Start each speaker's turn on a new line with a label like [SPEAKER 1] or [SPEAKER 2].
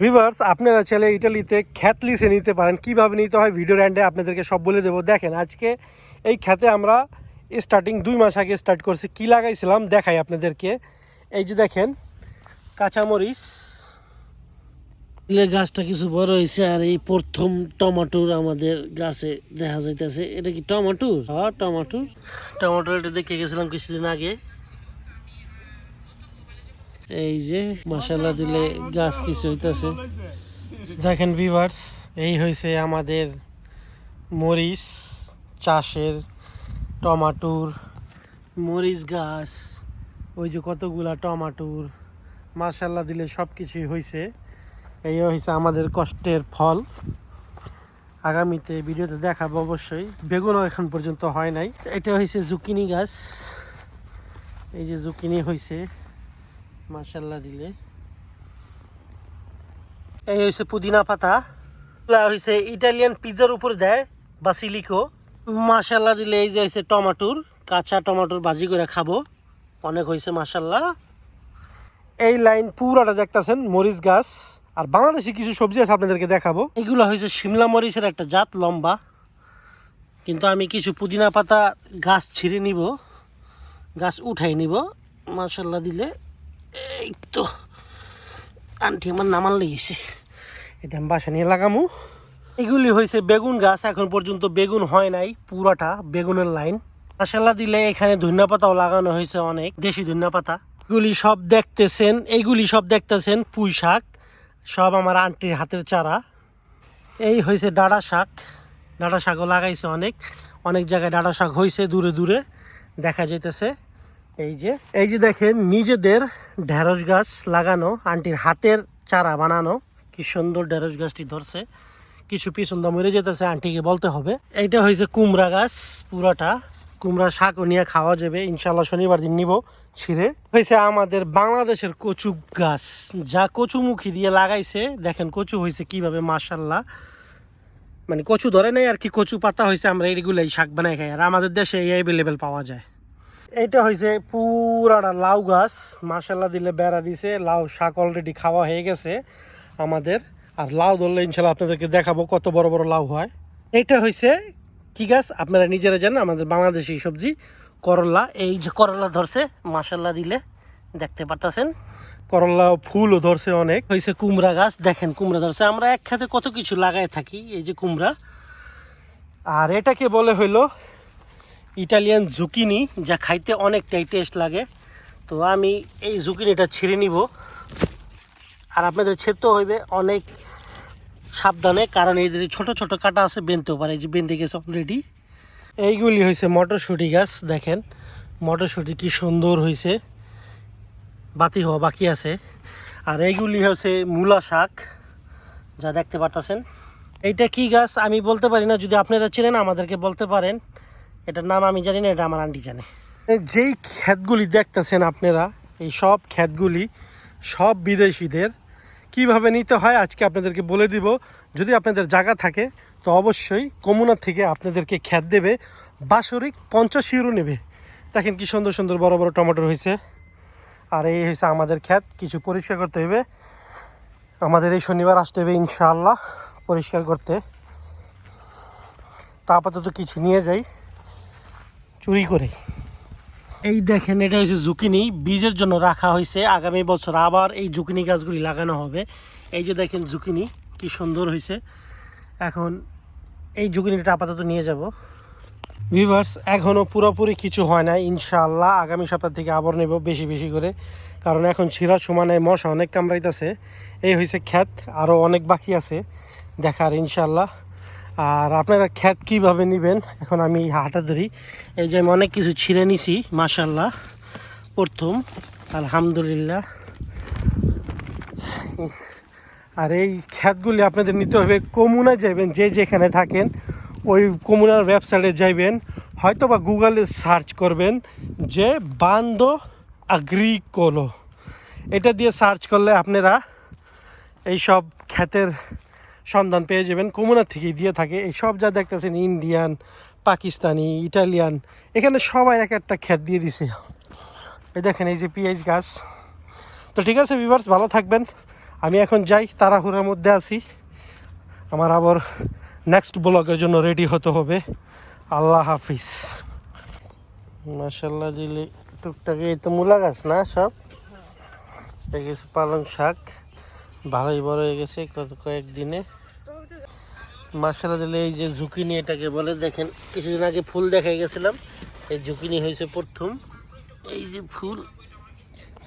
[SPEAKER 1] Viewers আপনারা চাইলে ইটালিতে খ্যাত লিসে নিতে পারেন। কীভাবে নিতে হয় ভিডিও র্যান্ডে আপনাদেরকে সব বলে দেবো। দেখেন আজকে এই খ্যাতে আমরা স্টার্টিং দুই মাস আগে স্টার্ট করছি। কি লাগাইছিলাম? দেখাই আপনাদেরকে। এই যে দেখেন কাঁচামরিচ।
[SPEAKER 2] গাছটা কিছু বড় হয়েছে আর এই প্রথম টমাটোর আমাদের গাছে দেখা যাইতেছে। এটা কি টমেটোর? হ্যাঁ টমেটোর। টমেটো এটা দেখে গেছিলাম কিছুদিন আগে। এই যে মশালা দিলে গাছ কিছু হইতাছে।
[SPEAKER 1] দেখেন ভিভার্স এই হয়েছে আমাদের মরিচ চাষের টমাটোর মরিচ গাছ। ওই যে কতগুলা টমাটোর মাসাল্লা দিলে সব কিছুই হয়েছে এই হয়েছে আমাদের কষ্টের ফল। আগামীতে ভিডিওতে দেখাবো অবশ্যই। বেগুনও এখন পর্যন্ত হয় নাই। এটা হয়েছে জুকিনি গাছ। এই যে জুকিনি হয়েছে মাসাল্লা দিলে। এই হয়েছে পুদিনা পাতা। হয়েছে ইটালিয়ান পিৎজার উপর দেয়, বাসিলিকো। মাসাল্লা দিলে এই যে হয়েছে টমাটোর, কাঁচা টমাটোর ভাজি করে খাব। অনেক হয়েছে মাসাল্লাহ এই লাইন পুরাটা দেখতাছেন, মরিচ গাছ। আর বাংলাদেশি কিছু সবজি আছে আপনাদেরকে দেখাবো। এগুলো হয়েছে শিমলা মরিচের একটা জাত, লম্বা। কিন্তু আমি কিছু পুদিনা পাতা গাছ ছিঁড়ে নিব, গাছ উঠাই নিব। মাসাল্লাহ দিলে এই তো আন্টি আমার নামান লেগেছে এটা আমি বাসা নিয়ে লাগামু। এগুলি হয়েছে বেগুন গাছ, এখন পর্যন্ত বেগুন হয় নাই, পুরাটা বেগুনের লাইন। মশালা দিলে এখানে ধনিয়া পাতাও লাগানো হয়েছে অনেক, দেশি ধনিয়া পাতা। এগুলি সব দেখতেছেন এইগুলি সব দেখতেছেন পুঁই শাক, সব আমার আন্টির হাতের চারা। এই হয়েছে ডাঁড়া শাক ডাঁড়া শাকও লাগাইছে অনেক। অনেক জায়গায় ডাঁড়া শাক হয়েছে দূরে দূরে, দেখা যাইতেছে। এই যে এই যে দেখেন, নিজেদের ঢেঁড়স গাছ লাগানো, আন্টির হাতের চারা বানানো। কি সুন্দর ঢেঁড়স গাছটি ধরছে। কিছু পিছন মরে যেতেছে, আন্টিকে বলতে হবে। এইটা হয়েছে কুমড়া গাছ, পুরাটা। কুমড়া শাকও নিয়ে খাওয়া যাবে। ইনশাল্লাহ শনিবার দিন নিব ছিঁড়ে। হয়েছে আমাদের বাংলাদেশের কচু গাছ। যা কচুমুখী দিয়ে লাগাইছে, দেখেন কচু হয়েছে কীভাবে মার্শাল্লাহ মানে কচু ধরে নেই আর কি, কচু পাতা হয়েছে, আমরা এইগুলো শাক বানাই খাই। আর আমাদের দেশে এই অ্যাভেলেবেল পাওয়া যায়। এইটা হয়েছে পুরাটা লাউ গাছ। মাসাল্লাহ দিলে বেড়া দিছে। লাউ শাক অলরেডি খাওয়া হয়ে গেছে আমাদের। আর লাউ ধরলে ইনশাল্লাহ আপনাদেরকে দেখাবো কত বড় বড় লাউ হয়। এইটা হয়েছে কি গাছ? আপনারা নিজেরা জানেন, আমাদের বাংলাদেশি সবজি, করলা। এই যে করলা ধরছে মাসাল্লাহ দিলে দেখতে পারতাছেন। করলা ফুলও ধরছে অনেক। হয়েছে কুমড়া গাছ। দেখেন কুমড়া ধরছে। আমরা এক খাতে কত কিছু লাগাই থাকি, এই যে কুমড়া। আর এটাকে বলে হইল ইটালিয়ান জুকিনি, যা খাইতে অনেকটাই টেস্ট লাগে। তো আমি এই জুকিনিটা ছিঁড়ে নিব। আর আপনাদের ছেড়তে হইবে অনেক সাবধানে, কারণ এদের ছোট ছোট কাটা আছে, বেনতেও পারে। যে বেঁধে গেছে অলরেডি এইগুলি হয়েছে মটরশুঁটি গাছ, দেখেন। মটরশুঁটি কি সুন্দর হয়েছে বাতি হওয়া বাকি আছে। আর এইগুলি হচ্ছে মূলা শাক, যা দেখতে পারতাছেন। এইটা কি গাছ? আমি বলতে পারি না, যদি আপনারা চেনেন, আমাদেরকে বলতে পারেন। এটার নাম আমি জানি না, এটা আমার আন্টি জানে। যেই ক্ষেতগুলি দেখতেছেন আপনারা, এই সব ক্ষেতগুলি সব বিদেশিদের কীভাবে নিতে হয়, আজকে আপনাদেরকে বলে দিব। যদি আপনাদের জায়গা থাকে, তো অবশ্যই কমুনার থেকে আপনাদেরকে ক্ষেত দেবে। বাসরিক পঞ্চাশ ইউরো নেবে। দেখেন কি সুন্দর সুন্দর বড় বড় টমেটো হয়েছে। আর এই হয়েছে আমাদের ক্ষেত কিছু পরিষ্কার করতে হবে। আমাদের এই শনিবার আসতে হবে ইনশাআল্লাহ, পরিষ্কার করতে। তা আপাতত কিছু নিয়ে যাই। চুরি করে। এই দেখেন, এটা হচ্ছে জুকিনি বীজের জন্য রাখা হয়েছে আগামী বছর আবার এই জুকিনি গাছগুলি লাগানো হবে। এই যে দেখেন জুকিনি কি সুন্দর হয়েছে এখন এই জুকিনিটা আপাতত নিয়ে যাব। ভিভার্স এখনও পুরোপুরি কিছু হয় না ইনশাআল্লাহ আগামী সপ্তাহ থেকে আবার নেব বেশি বেশি করে। কারণ এখন ছিঁড়ার সমানে মশা অনেক কামড়াইতেছে। এই হয়েছে খ্যাত আরও অনেক বাকি আছে। দেখার ইনশাআল্লাহ। আর আপনারা খ্যাত কীভাবে নেবেন? এখন আমি হাঁটা ধরি। এই যে আমি অনেক কিছু ছিঁড়ে নিছি মাশাল্লাহ প্রথম, আলহামদুলিল্লাহ। আর এই খ্যাতগুলি আপনাদের নিতে হবে কমুনায় যাবেন যে যেখানে থাকেন, ওই কমুনার ওয়েবসাইটে যাইবেন হয়তো বা গুগলে সার্চ করবেন, যে বান্দো আগ্রিকোলো। এটা দিয়ে সার্চ করলে আপনারা এই সব খ্যাতের সন্ধান পেয়ে যাবেন। কমুনার থেকেই দিয়ে থাকে। এই সব যা দেখতেছেন, ইন্ডিয়ান, পাকিস্তানি, ইটালিয়ান, এখানে সবাই এক একটা খ্যাত দিয়ে দিছে। এই দেখেন, এই যে পিঁয়াজ গাছ। তো ঠিক আছে ভিভার্স ভালো থাকবেন। আমি এখন যাই, তাড়াহুড়ার মধ্যে আছি। আমার আবার নেক্সট ব্লগের জন্য রেডি হতে হবে। আল্লাহ হাফিজ। মাসাল্লাহ দিলে। টুকটাক এই তো মূলা গাছ না সব? এই গেছে পালং শাক। ভালোই বড় হয়ে গেছে কয়েকদিনে। মাসালা দিলে এই যে ঝুঁকিনি এটাকে বলে, দেখেন, কিছুদিন আগে ফুল দেখা গেছিলাম। এই ঝুঁকিনি হয়েছে প্রথম। এই যে ফুল